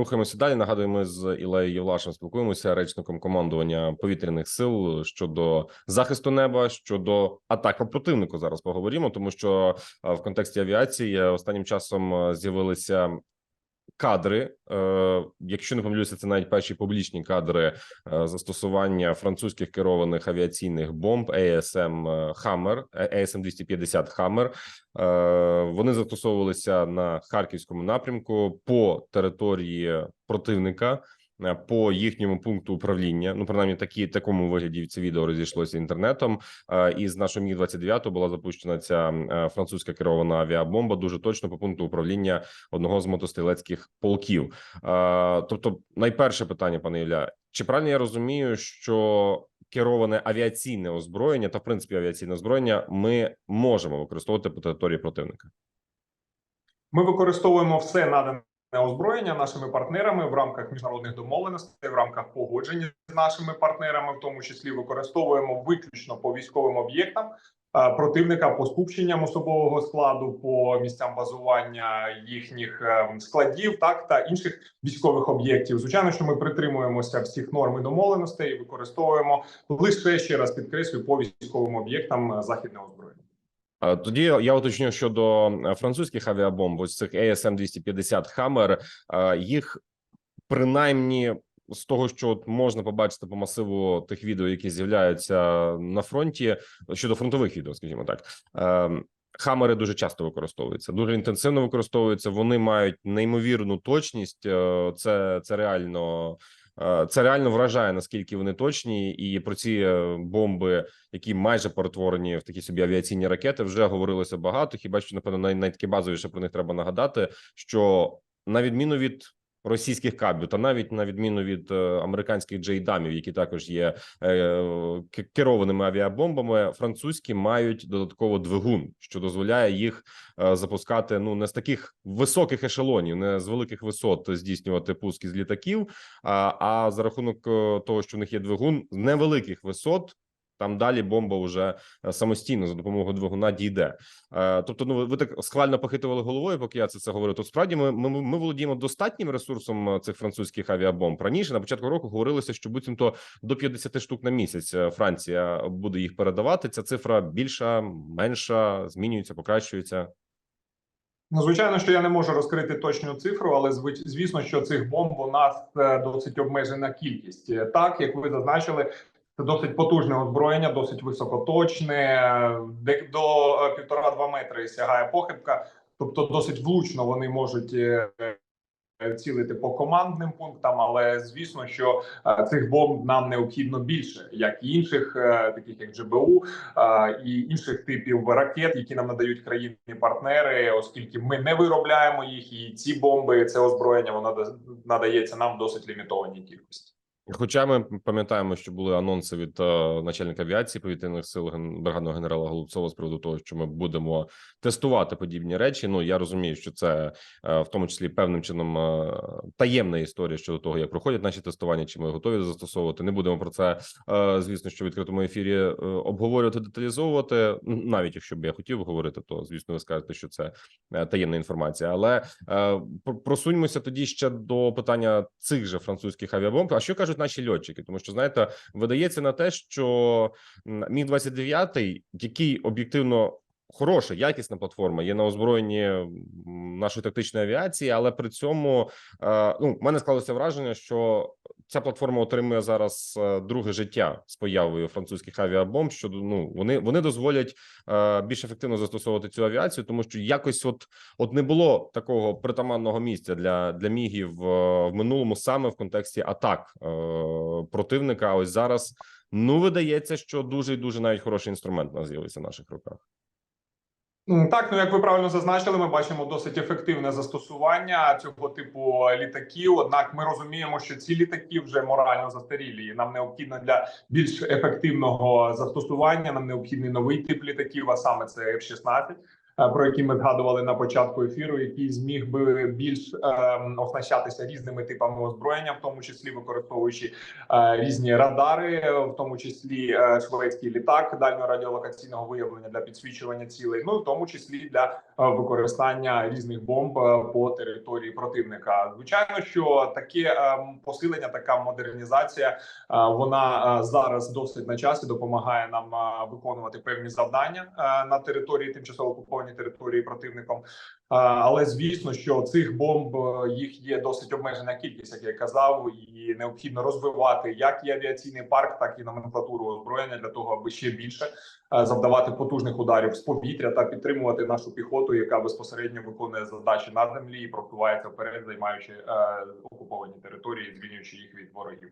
Рухаємося далі. Нагадуємо, з Ілеєю Євлашем спілкуємося речником командування повітряних сил щодо захисту неба, щодо атак по противнику. Зараз поговоримо, тому що е, в контексті авіації останнім часом е, з'явилися. Кадри, е, якщо не помилюся, це навіть перші публічні кадри е, застосування французьких керованих авіаційних бомб ASM Hammer, ASM 250 Hammer. Е, Вони застосовувалися на харківському напрямку по території противника. Е, По їхньому пункту управління, ну принаймні такі такому вигляді це відео розійшлося інтернетом. Е, І з нашого міг 29 була запущена ця е, французька керована авіабомба дуже точно по пункту управління одного з мотострілецьких полків. Тобто, найперше питання, пане Ілля, чи правильно я розумію, що кероване авіаційне озброєння та в принципі авіаційне озброєння ми можемо використовувати по території противника? Ми використовуємо все надане озброєння нашими партнерами в рамках міжнародних домовленостей, в рамках погодження з нашими партнерами, в тому числі використовуємо виключно по військовим об'єктам е, противника по скупченням особового складу, по місцям базування їхніх е, складів, так та інших військових об'єктів. Звичайно, що ми притримуємося всіх норм і домовленостей і використовуємо лише ще раз підкреслюю по військовим об'єктам е, західне озброєння. А Тоді я уточню щодо е, французьких авіабомб, ось цих ASM 250 Hammer, е, їх принаймні з того, що от можна побачити по масиву тих відео, які з'являються на фронті щодо фронтових відео, скажімо так. е, Хамери дуже часто використовуються, дуже інтенсивно використовуються. Вони мають неймовірну точність. е, Це це реально е, це реально вражає наскільки вони точні, і про ці е, бомби, які майже перетворені в такі собі авіаційні ракети, вже говорилося багато. Хіба що напевно най, най базовіше про них треба нагадати, що на відміну від російських кабів, та навіть на відміну від е, американських джейдамів, які також є е, керованими авіабомбами, французькі мають додатково двигун, що дозволяє їх е, запускати ну не з таких високих ешелонів, не з великих висот здійснювати пуски з літаків, а, а за рахунок е, того, що в них є двигун з невеликих висот. Там далі бомба вже е, самостійно за допомогою двигуна дійде. Е, Тобто, ну ви- так схвально похитували головою, поки я це це говорив. То справді ми, ми, ми володіємо достатнім ресурсом е, цих французьких авіабомб. Раніше на початку року говорилося, що буцімто до 50 штук на місяць Франція буде їх передавати. Ця цифра більша, менша, змінюється, покращується. Ну, звичайно, що я не можу розкрити точну цифру, але звісно, що цих бомб у нас досить обмежена кількість. Так, як ви зазначили, це досить потужне озброєння, досить високоточне, де до е, півтора-два метри сягає похибка. Тобто, досить влучно вони можуть е, е, цілити по командним пунктам. Але звісно, що цих бомб нам необхідно більше, як і інших, таких як е, і інших типів ракет, які нам надають країни-партнери, оскільки ми не виробляємо їх, і ці бомби, це озброєння, воно да- надається нам в досить лімітованій кількості. Хоча ми пам'ятаємо, що були анонси від е, начальника авіації повітряних сил бригадного генерала Голубцова з приводу того, що ми будемо тестувати подібні речі. Ну я розумію, що це е, в тому числі певним чином е, таємна історія щодо того, як проходять наші тестування, чи ми готові застосовувати. Не будемо про це, звісно, що в відкритому ефірі обговорювати, деталізовувати. Навіть якщо б я хотів говорити, то звісно, ви скажете, що це таємна інформація. Але просуньмося тоді ще до питання цих же французьких авіабомб. А що кажуть наші льотчики? Тому що знаєте, видається на те, що міг 29 який об'єктивно. Хороша, якісна платформа є на озброєнні нашої тактичної авіації, але при цьому е, ну в мене склалося враження, що ця платформа отримує зараз е, друге життя з появою французьких авіабомб. Що ну вони вони дозволять е, більш ефективно застосовувати цю авіацію, тому що якось от от не було такого притаманного місця для для мігів в минулому саме в контексті атак противника. А ось зараз ну видається, що дуже і дуже навіть хороший інструмент у нас з'явився в наших руках. М, Так, ну як ви правильно зазначили, ми бачимо досить ефективне застосування цього типу літаків. Однак ми розуміємо, що ці літаки вже морально застарілі. і Нам необхідно для більш ефективного застосування. Нам необхідний новий тип літаків, а саме це F-16. Е, про які ми згадували на початку ефіру, який зміг би більш ем, оснащатися різними типами озброєння, в тому числі використовуючи е, різні радари, в тому числі е, шведський літак дальнього радіолокаційного виявлення для підсвічування цілей, ну в тому числі для використання різних бомб по території противника. Звичайно, що таке ем, посилення, така модернізація, вона зараз досить на часі допомагає нам виконувати певні завдання на території тимчасово окупованій території противником. Е, Але звісно, що цих бомб е, їх є досить обмежена кількість, як я казав, і необхідно розвивати як і авіаційний парк, так і номенклатуру озброєння для того, аби ще більше е, завдавати потужних ударів з повітря та підтримувати нашу піхоту, яка безпосередньо виконує задачі на землі і просувається вперед, займаючи окуповані території, звільнюючи їх від ворогів.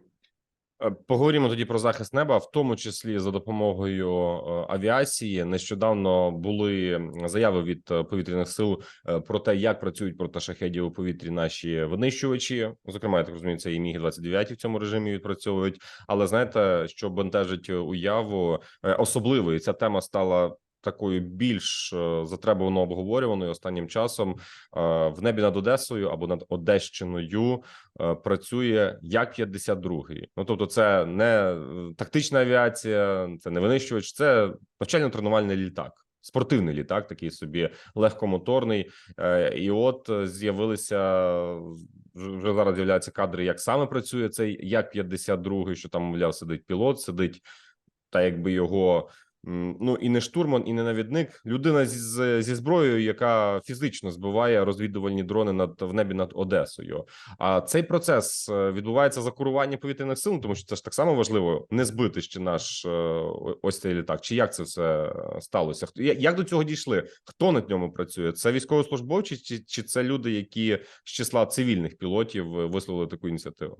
Е, Поговоримо тоді про захист неба, в тому числі за допомогою е, авіації. Нещодавно були заяви від е, повітряних сил про те, як працюють проти шахедів у повітрі наші винищувачі. Зокрема, я так розумію, це і міг 29 в цьому режимі відпрацьовують. Але знаєте, що бентежить уяву особливо, і ця тема стала. Такою більш е, затребувано обговорюваною останнім часом е, в небі над Одесою або над Одещиною е, працює як 52-й. Ну тобто, це не тактична авіація, це не винищувач, це навчально-тренувальний літак. Спортивний літак, такий собі легкомоторний, і от з'явилися вже зараз з'являються кадри, як саме працює цей як 52 що там мовляв сидить пілот, сидить та якби його ну і не штурман, і не навідник, людина з- зі зброєю, яка фізично збиває розвідувальні дрони над в небі над Одесою. А цей процес е, відбувається за керування повітряних сил, тому що це ж так само важливо не збити ще наш е, ось цей літак. Чи як це все е, сталося? Хто як до цього дійшли? Хто над ньому працює? Це військовослужбовці, чи, чи це люди, які з числа цивільних пілотів висловили таку ініціативу?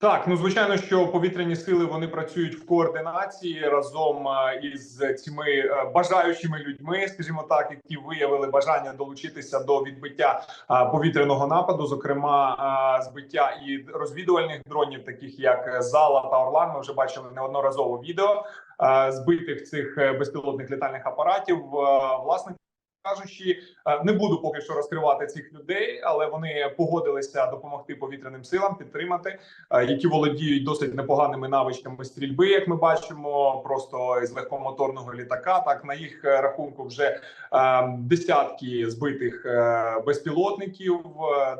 Так, ну звичайно, що повітряні сили вони працюють в координації разом із цими е, бажаючими людьми, скажімо так, які виявили бажання долучитися до відбиття повітряного нападу, зокрема збиття і розвідувальних дронів, таких як Зала та Орлан. Ми вже бачили неодноразово відео збитих цих е, безпілотних літальних апаратів. Е, Власне кажучи, е, не буду поки що розкривати цих людей, але вони погодилися допомогти повітряним силам, підтримати е, які володіють досить непоганими навичками стрільби, як ми бачимо, просто з легкомоторного літака. Так на їх е, рахунку вже десятки збитих безпілотників,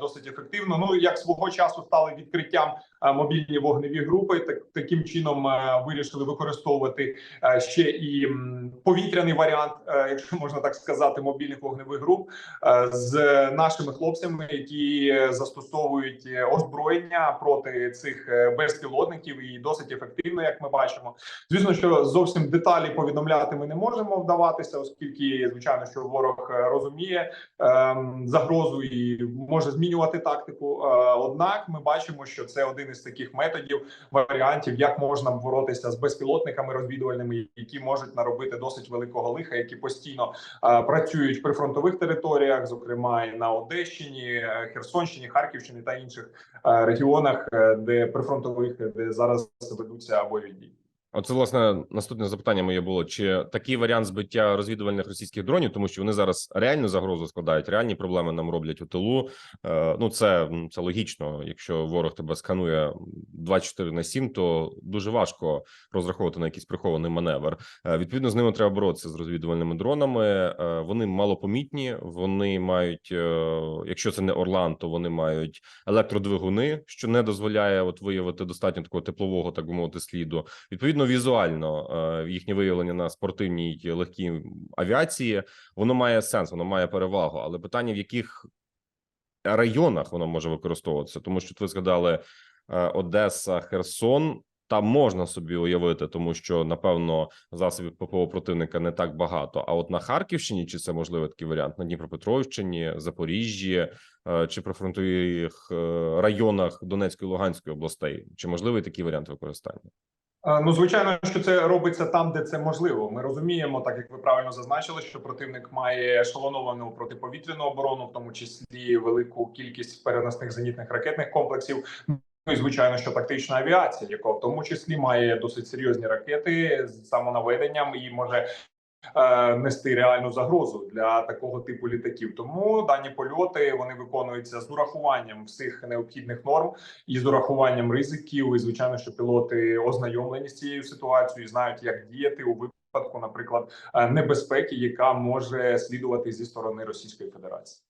досить ефективно. Ну як свого часу стали відкриттям мобільні вогневі групи, так таким чином вирішили використовувати ще і повітряний варіант, якщо можна так сказати, мобільних вогневих груп е, з нашими хлопцями, які застосовують е, озброєння проти цих е, безпілотників, і досить ефективно, як ми бачимо. Звісно, що зовсім деталі повідомляти ми не можемо вдаватися, оскільки звичайно, що ворог розуміє ем, загрозу і може змінювати тактику. Однак, ми бачимо, що це один із таких методів варіантів, як можна боротися з безпілотниками розвідувальними, які можуть наробити досить великого лиха, які постійно е, працюють при прифронтових територіях, зокрема і на Одещині, е, Херсонщині, Харківщині та інших е, регіонах, е, де прифронтових, де зараз ведуться бойові дії. Оце власне наступне запитання моє було: чи такий варіант збиття розвідувальних російських дронів, тому що вони зараз реальну загрозу складають, реальні проблеми нам роблять у тилу. Е, Ну це це логічно. Якщо ворог тебе сканує 24 на 7, то дуже важко розраховувати на якийсь прихований маневр. Е, Відповідно, з ними треба боротися з розвідувальними дронами. Е, Вони малопомітні, вони мають, якщо це не Орлан, то вони мають електродвигуни, що не дозволяє от виявити достатньо такого теплового, так би мовити, сліду. Відповідно, візуально е, їхнє виявлення на спортивній легкій авіації воно має сенс, воно має перевагу. Але питання в яких районах воно може використовуватися, тому що ви згадали е, Одеса, Херсон. Там можна собі уявити, тому що напевно засобів ППО противника не так багато. А от на Харківщині чи це можливий такий варіант на Дніпропетровщині, Запоріжжі е, чи прифронтових районах Донецької Луганської областей? Чи можливий такий варіант використання? Е, Ну, звичайно, що це робиться там, де це можливо. Ми розуміємо, так як ви правильно зазначили, що противник має ешелоновану протиповітряну оборону, в тому числі велику кількість переносних зенітних ракетних комплексів. Ну і звичайно, що тактична авіація, яка в тому числі має досить серйозні ракети з самонаведенням і може нести реальну загрозу для такого типу літаків. Тому дані польоти вони виконуються з урахуванням всіх необхідних норм і з урахуванням ризиків. І звичайно, що пілоти ознайомлені з цією ситуацією, і знають, як діяти у випадку, наприклад, е, небезпеки, яка може слідувати зі сторони Російської Федерації.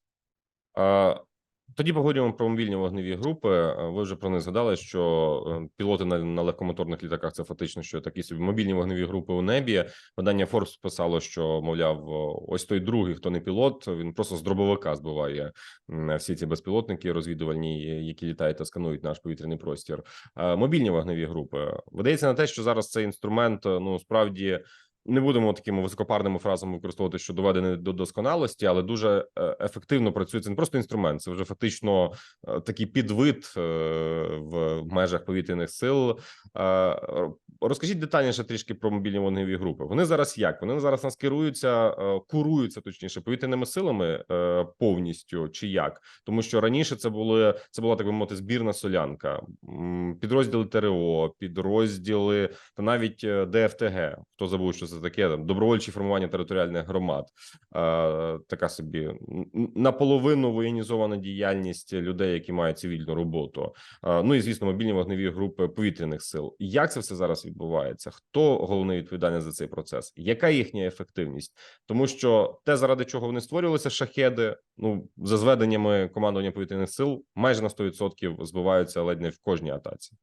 Е, Тоді поговоримо про мобільні вогневі групи. Е, Ви вже про них згадали, що е, пілоти на, на легкомоторних літаках це фактично що такі собі мобільні вогневі групи у небі. Видання Forbes писало, що мовляв, ось той другий, хто не пілот, він просто з дробовика збиває всі ці безпілотники розвідувальні, які літають та сканують наш повітряний простір. Е, Мобільні вогневі групи видається на те, що зараз цей інструмент е, ну справді. Не будемо такими високопарними фразами використовувати, що доведені до досконалості, але дуже е, ефективно працює. Це не просто інструмент, це вже фактично е, такий підвид е, в межах повітряних сил. Розкажіть детальніше трішки про мобільні вогневі групи. Вони зараз як? Вони зараз нас керуються, е, куруються точніше повітряними силами е, повністю чи як? Тому що раніше це були це була так би мовити збірна солянка, підрозділи ТРО, підрозділи та навіть е, ДФТГ. Хто забув, що це таке? Там добровольчі формування територіальних громад. Така собі наполовину воєнізована діяльність людей, які мають цивільну роботу. Ну і звісно, мобільні вогневі групи повітряних сил. Як це все зараз відбувається? Хто головний відповідальний за цей процес? Яка їхня ефективність? Тому що те, заради чого вони створювалися, шахеди, ну за зведеннями командування повітряних сил, майже на 100% збиваються ледь не в кожній атаці.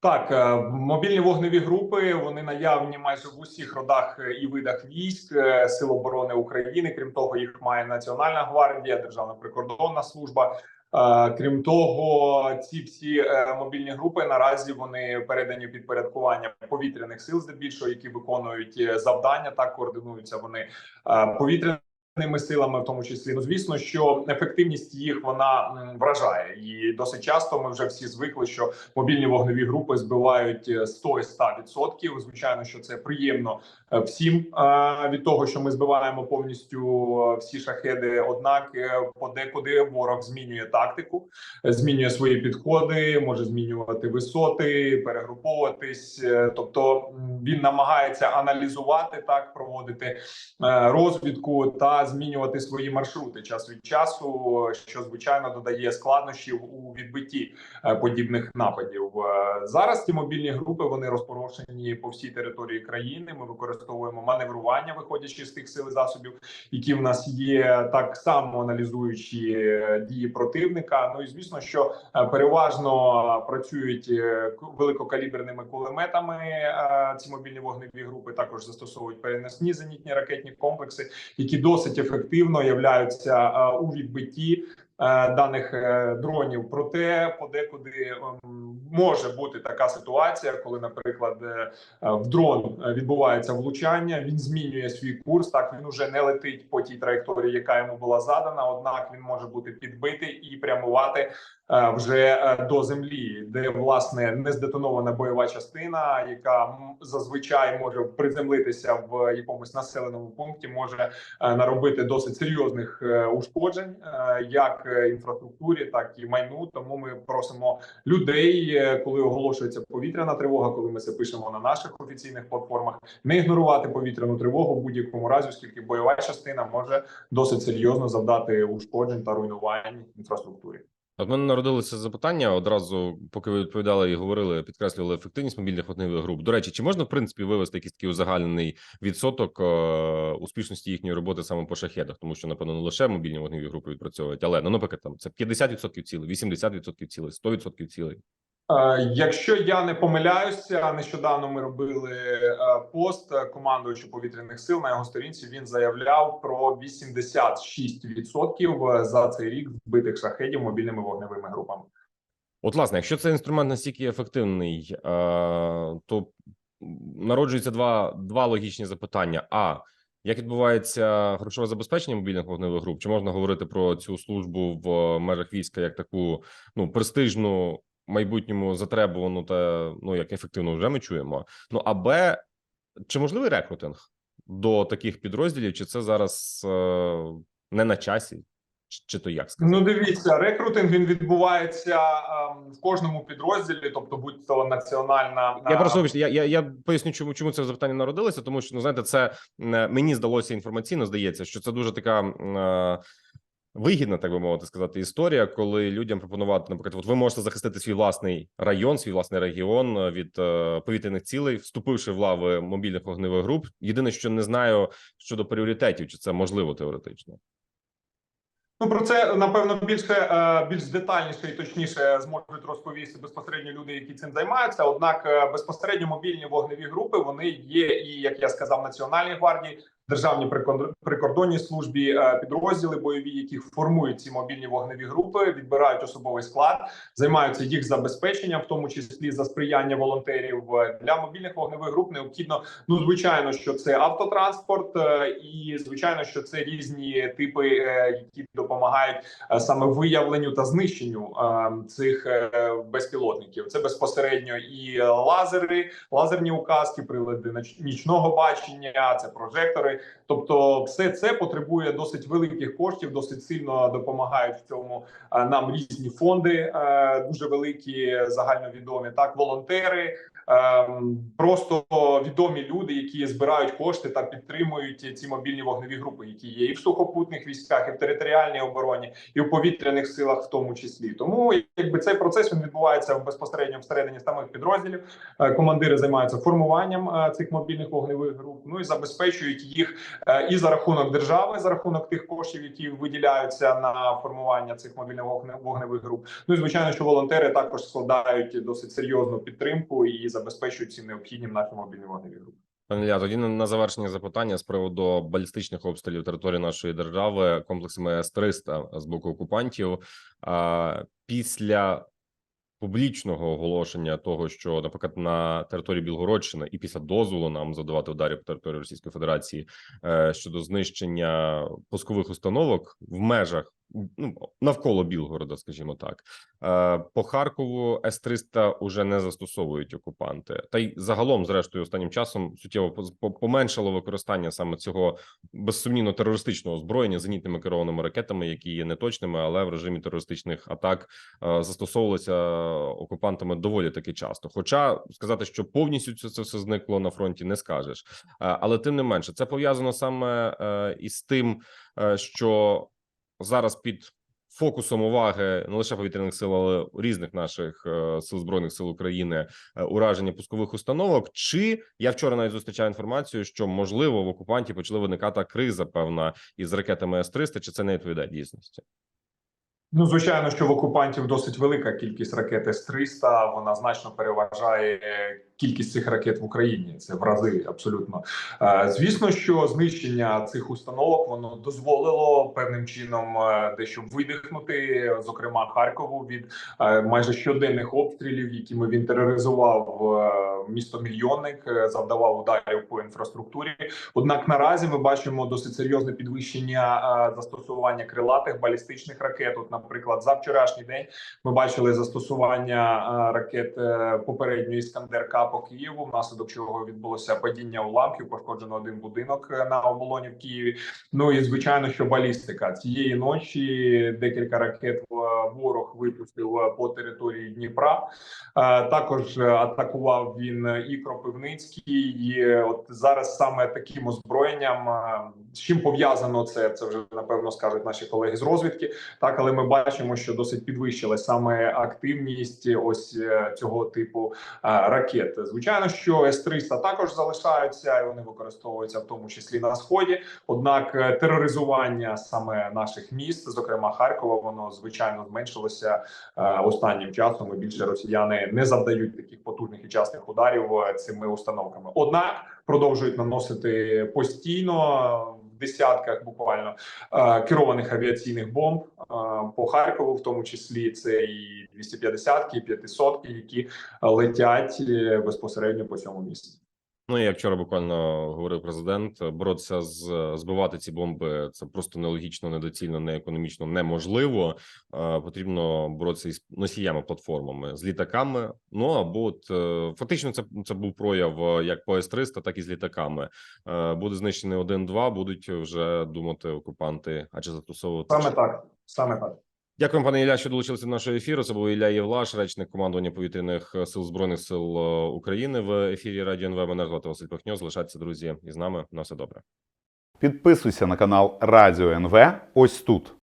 Так, е, мобільні вогневі групи вони наявні майже в усіх родах і видах військ е, Сил оборони України. Крім того, їх має Національна гвардія, Державна прикордонна служба. Е, Крім того, ці всі е, мобільні групи наразі вони передані підпорядкування повітряних сил, здебільшого, які виконують е, завдання. Так координуються вони е, повітряними силами, в тому числі. Ну звісно, що ефективність їх вона вражає, і досить часто ми вже всі звикли, що мобільні вогневі групи збивають е, 100 і 100%. Звичайно, що це приємно е, всім е, від того, що ми збиваємо повністю е, всі шахеди. Однак подекуди ворог змінює тактику, змінює свої підходи, може змінювати висоти, перегруповуватись. Тобто він намагається аналізувати так, проводити розвідку та змінювати свої маршрути час від часу, що звичайно додає складнощів у відбитті е, подібних нападів. Е, Зараз ці мобільні групи вони розпорошені по всій території країни. Ми використовуємо маневрування, виходячи з тих сил засобів, які в нас є, так само аналізуючи е, дії противника. Ну і звісно, що переважно працюють великокаліберними кулеметами. Ці мобільні вогневі групи також застосовують переносні зенітні ракетні комплекси, які досить ефективно являються е, у відбитті е, даних е, дронів. Проте подекуди ем, може бути така ситуація, коли, наприклад, в дрон відбувається влучання, він змінює свій курс. Так він уже не летить по тій траєкторії, яка йому була задана. Однак він може бути підбитий і прямувати вже е, до землі, де власне не здетонована бойова частина, яка зазвичай може приземлитися в якомусь населеному пункті, може е, наробити досить серйозних е, ушкоджень, е, як е, інфраструктурі, так і майну. Тому ми просимо людей, е, коли оголошується повітряна тривога, коли ми це пишемо на наших офіційних платформах, не ігнорувати повітряну тривогу в будь-якому разі, оскільки бойова частина може досить серйозно завдати ушкоджень та руйнувань інфраструктурі. От мене народилося запитання одразу, поки ви відповідали і говорили, підкреслювали ефективність мобільних вогневих груп. До речі, чи можна в принципі вивести якийсь такий узагальнений відсоток е, успішності їхньої роботи саме по шахедах? Тому що напевно не лише мобільні вогневі групи відпрацьовують, але ну, наприклад, там це 50% цілей, 80% цілей, 100% цілей. Е, Якщо я не помиляюся, нещодавно ми робили е, пост е, командуючи повітряних сил на його сторінці. Він заявляв про 86% за цей рік збитих шахедів мобільними вогневими групами. От, власне, якщо цей інструмент настільки ефективний, е, то народжується два, два логічні запитання: а як відбувається грошове забезпечення мобільних вогневих груп? Чи можна говорити про цю службу в межах війська як таку ну престижну, майбутньому затребувану та ну як ефективно вже ми чуємо? Ну а б чи можливий рекрутинг до таких підрозділів? Чи це зараз е, не на часі? Чи- то як сказати? Ну, дивіться, рекрутинг він відбувається ем, в кожному підрозділі, тобто будь то національна Я е, просто вибачте, я, я, я поясню, чому чому це запитання народилося, тому що ну знаєте, це мені здалося інформаційно. Здається, що це дуже така. е, Вигідна, так би мовити, сказати, історія, коли людям пропонувати, наприклад, от ви можете захистити свій власний район, свій власний регіон е, від е, повітряних цілей, вступивши в лави мобільних вогневих груп. Єдине, що не знаю щодо пріоритетів, чи це можливо теоретично. Ну про це напевно більше е, більш детальніше і точніше зможуть розповісти безпосередньо люди, які цим займаються. Однак безпосередньо мобільні вогневі групи вони є і як я сказав, Національній гвардії, державній прикор- прикордонній службі, е, підрозділи бойові, які формують ці мобільні вогневі групи, відбирають особовий склад, займаються їх забезпеченням, в тому числі за сприяння волонтерів. Е, Для мобільних вогневих груп необхідно Ну, звичайно, що це автотранспорт, е, і звичайно, що це різні типи, які допомагають саме виявленню та знищенню цих безпілотників. Це безпосередньо і лазери, лазерні указки, прилади нічного бачення, це прожектори. Тобто, все це потребує досить великих коштів, досить сильно допомагають в цьому е, нам різні фонди, е, дуже великі, загальновідомі, так волонтери. Ем, просто відомі люди, які збирають кошти та підтримують ці мобільні вогневі групи, які є і в сухопутних військах, і в територіальній обороні, і в повітряних силах, в тому числі. Тому якби цей процес він відбувається безпосередньо всередині самих підрозділів. Е, Командири займаються формуванням е, цих мобільних вогневих груп. Ну і забезпечують їх е, і за рахунок держави, за рахунок тих коштів, які виділяються на формування цих мобільних вогневих груп. Ну і звичайно, що волонтери також складають досить серйозну підтримку і забезпечують цим необхідним наші мобільні вогневі групи. Пане Ілля, тоді на, завершення запитання з приводу балістичних обстрілів території нашої держави комплексами С-300 з боку окупантів. А, після публічного оголошення того, що, наприклад, на території Білгородщини і після дозволу нам задавати ударі по території Російської Федерації е, щодо знищення пускових установок в межах ну навколо Білгорода, скажімо так. Е, По Харкову С-300 уже не застосовують окупанти, та й загалом, зрештою, останнім часом суттєво поменшало використання саме цього безсумнівно терористичного озброєння зенітними керованими ракетами, які є неточними, але в режимі терористичних атак е, застосовувалися окупантами доволі таки часто. Хоча сказати, що повністю це, все зникло на фронті, не скажеш. Е, Але тим не менше, це пов'язано саме із тим, що зараз під фокусом уваги не лише повітряних сил, але різних наших е, сил збройних сил України е, ураження пускових установок. Чи я вчора навіть зустрічаю інформацію, що можливо в окупанті почали виникати криза певна із ракетами С-300, Чи це не відповідає дійсності? Ну, звичайно, що в окупантів досить велика кількість ракет С-300, Вона значно переважає кількість цих ракет в Україні. Це в рази абсолютно. Е, Звісно, що знищення цих установок воно дозволило певним чином е, дещо видихнути, зокрема Харкову, від е, майже щоденних обстрілів, якими він тероризував місто мільйонник, завдавав ударів по інфраструктурі. Однак наразі ми бачимо досить серйозне підвищення застосування крилатих балістичних ракет. От, наприклад, за вчорашній день ми бачили застосування е, ракет е, попередньої Іскандер-К по Києву, внаслідок чого відбулося падіння уламків, пошкоджено один будинок е, на оболоні в Києві. Ну і звичайно, що балістика цієї ночі декілька ракет ворог випустив по території Дніпра. Також атакував він і Кропивницький. І от зараз саме таким озброєнням, з чим пов'язано це, це вже напевно скажуть наші колеги з розвідки. Так, але ми бачимо, що досить підвищилась саме активність ось е, цього типу е, ракет. Звичайно, що С-300 також залишаються, і вони використовуються в тому числі на сході. Однак е, тероризування саме наших міст, зокрема Харкова, воно звичайно зменшилося е, останнім часом. І більше росіяни не завдають таких потужних і частих ударів е, цими установками. Однак продовжують наносити постійно. Десятках буквально е, керованих авіаційних бомб е, по Харкову, в тому числі це і 250-ки, і 500-ки, які летять е, безпосередньо по цьому місці. Ну як вчора буквально говорив президент, боротися з збивати ці бомби це просто нелогічно, недоцільно, не економічно неможливо. Е, Потрібно боротися із носіями платформами з літаками. Ну або от е, фактично, це це був прояв е, як по С-300, так і з літаками. Е, Буде знищений один-два. Будуть вже думати окупанти, а чи застосовувати Саме так, саме так. Дякую, пане Ілля, що долучилися до нашого ефіру. Це був Ілля Євлаш, речник командування повітряних сил збройних сил е, України в ефірі Радіо НВ. Мене звати Василь Пахньо. Залишайтеся, друзі, із нами. На все добре. Підписуйся на канал Радіо НВ ось тут.